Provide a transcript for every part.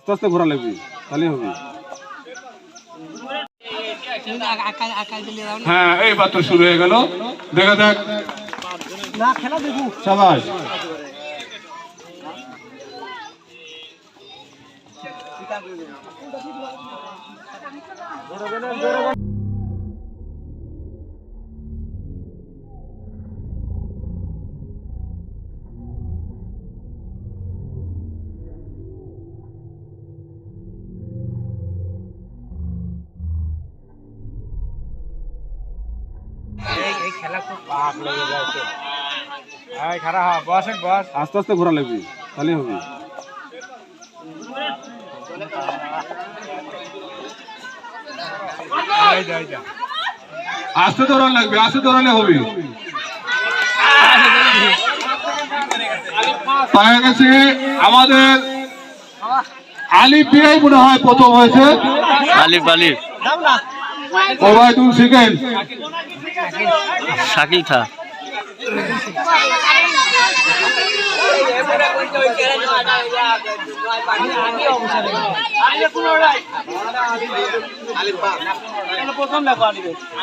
আস্তে আস্তে ঘোরা লাগবে তাহলে হবে। হ্যাঁ এইবার তো শুরু হয়ে গেল। দেখা যাক। সাবাস। আস্তে আস্তে ঘোরা লাগবে তাহলে হবে। আস্তে দৌড়ান লাগবে আস্তে দৌড়ালে হবে। পাওয়া গেছে আমাদের আলিফ বিয়াই মনে হয় প্রথম হয়েছে। আলিফ আলিফ। ওবায়দুল সেকেন্ড শাকিল থা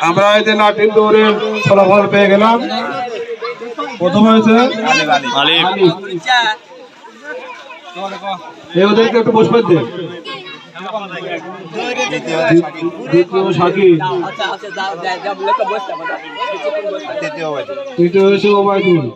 আমরা এতে নাটির দৌড়ে ফলাফল পেয়ে গেলাম। প্রথম হয়েছে ওদেরকে একটু বসবে দে। দ্বিতীয় সাকিব। তৃতীয় হয়েছে ওবায়দুল